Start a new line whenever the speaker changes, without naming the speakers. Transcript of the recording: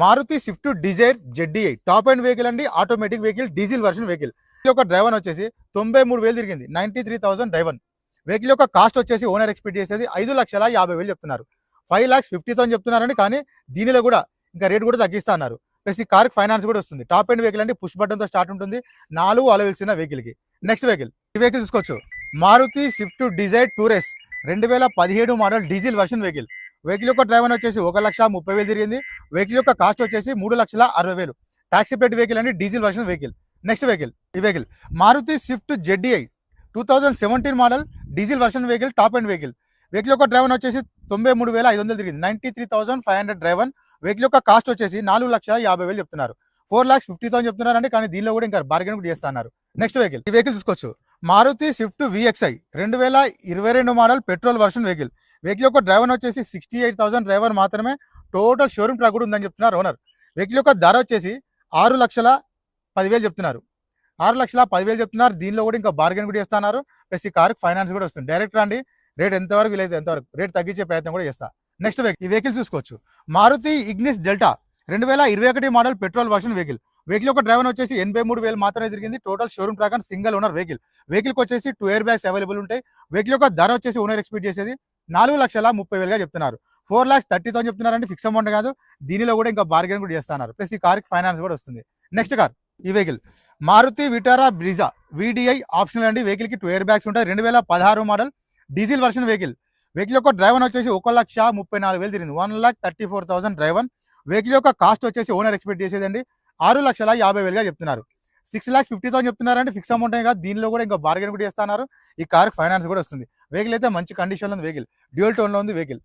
Maruti Swift Dzire ZDI top end vehicle అండి automatic vehicle diesel version vehicle ఈ యొక్క driver వచ్చేసి తొంభై మూడు వేలు తిరిగింది ninety three thousand driver vehicle యొక్క కాస్ట్ వచ్చేసి ఓనర్ ఎక్స్పెక్ట్ చేసేది ఐదు లక్షల యాభై వేలు చెప్తున్నారు. ఫైవ్ లాక్స్ ఫిఫ్టీ థౌసండ్ చెప్తున్నారని కానీ దీనిలో కూడా ఇంకా రేట్ కూడా తగ్గిస్తా అన్నారు. ప్లస్ ఈ కార్ ఫైనాన్స్ కూడా వస్తుంది. టాప్ అండ్ వెహికల్ అంటే పుష్ బటన్తో స్టార్ట్ ఉంటుంది. నాలుగు అలవెల్సిన వెహికల్కి నెక్స్ట్ వెహికల్ ఈ వెహికల్ చూసుకోవచ్చు. మారుతి స్విఫ్ట్ డిజైర్ టూరెస్ రెండు వేల పదిహేడు model diesel version vehicle vehicle యొక్క డ్రైవర్ వచ్చేసి ఒక లక్ష ముప్పై వేలు తిరిగింది. వెహికల్ యొక్క కాస్ట్ వచ్చేసి మూడు లక్షల అరవై వేలు. టాక్సీ ప్లేట్ వెహికల్ అండి diesel version vehicle next vehicle ఈ vehicle Maruti Swift ZDI two thousand seventeen model diesel version vehicle top and vehicle vehicle యొక్క డ్రైవర్ వచ్చేసి తొంభై మూడు వేల ఐదు వందలు తిరిగింది. Ninety three thousand five hundred driver vehicle యొక్క కాస్ట్ వచ్చేసి నాలుగు లక్షల యాభై వేలు చెప్తున్నారు. ఫోర్ లాక్స్ ఫిఫ్టీ థౌసండ్ చెప్తున్నారండి కానీ దీనిలో కూడా ఇంకా బార్గెన్ కూడా చేస్తున్నారు. నెక్స్ట్ వెహికల్ ఈ వెహికల్ చూసుకోవచ్చు. మారుతి స్విఫ్ట్ విఎక్స్ఐ రెండు వేల ఇరవై రెండు model petrol version vehicle vehicle యొక్క డ్రైవర్ వచ్చేసి సిక్స్టీ ఎయిట్ థౌసండ్ డ్రైవర్ మాత్రమే టోటల్ షోరూమ్ ట్రాక్ కూడా ఉందని చెప్తున్నారు ఓనర్ వెహికల్ యొక్క ధర వచ్చేసి ఆరు లక్షల పదివేలు చెప్తున్నారు. ఆరు లక్షల పదివేలు చెప్తున్నారు. దీనిలో కూడా ఇంకా బార్గెన్ కూడా చేస్తున్నారు ప్లస్ ఈ కార్కి ఫైనాన్స్ కూడా వస్తుంది. డైరెక్ట్ రండి. రేట్ ఎంతవరకు వీలైతే ఎంతవరకు రేట్ తగ్గించే ప్రయత్నం కూడా చేస్తా. నెక్స్ట్ వెహికల్ ఈ వెహికల్ చూసుకోవచ్చు. మారుతి ఇగ్నిస్ డెల్టా రెండు వేల ఇరవై ఒకటి model petrol version vehicle vehicle యొక్క డ్రైవర్ వచ్చేసి ఎనభై మూడు వేలు మాత్రమే తిరిగింది. టోటల్ షోరూమ్ ప్రకారం సింగిల్ ఓనర్ వెహికల్ వెహికల్కి వచ్చేసి టూ ఇయర్ బ్యాగ్స్ అవైలబుల్ ఉంటాయి. వెహికల్ యొక్క ధర వచ్చేసి ఓనర్ ఎక్స్పెక్ట్ చేసేది నాలుగు లక్షల ముప్పై వేలుగా చెప్తున్నారు. ఫోర్ లాక్స్ థర్టీ థౌసండ్ చెప్తున్నారంటే ఫిక్స్ అమౌంట్ కాదు. దీనిలో కూడా ఇంకా బార్గెన్ కూడా చేస్తున్నారు. ప్లస్ ఈ కార్కి ఫైనాన్స్ కూడా వస్తుంది. నెక్స్ట్ కార్ ఈ vehicle Maruti Vitara Brezza VDI optional అండి. వెహికల్కి టూ ఇయర్ బ్యాగ్స్ ఉంటాయి. రెండు వేల పదహారు model diesel version vehicle vehicle యొక్క డ్రైవర్ వచ్చేసి ఒక లక్ష ముప్పై నాలుగు వేలు తిరిగింది. One lakh thirty four thousand driver vehicle యొక్క కాస్ట్ వచ్చేసి ఓనర్ ఎక్స్పెక్ట్ చేసేదండి. ఆరు లక్షల యాభై వేలుగా చెప్తున్నారు. సిక్స్ లాక్స్ ఫిఫ్టీ థౌసండ్ చెప్తున్నారంటే ఫిక్స్ అమౌంట్ కాదు. దీనిలో కూడా ఇంకా బార్గెన్ కూడా చేస్తున్నారు. ఈ కార్ ఫైనాన్స్ కూడా వస్తుంది. వెహికల్ అయితే మంచి కండిషన్లో ఉంది. వెహికల్. డ్యూయల్ టోన్లో ఉంది వెహికల్.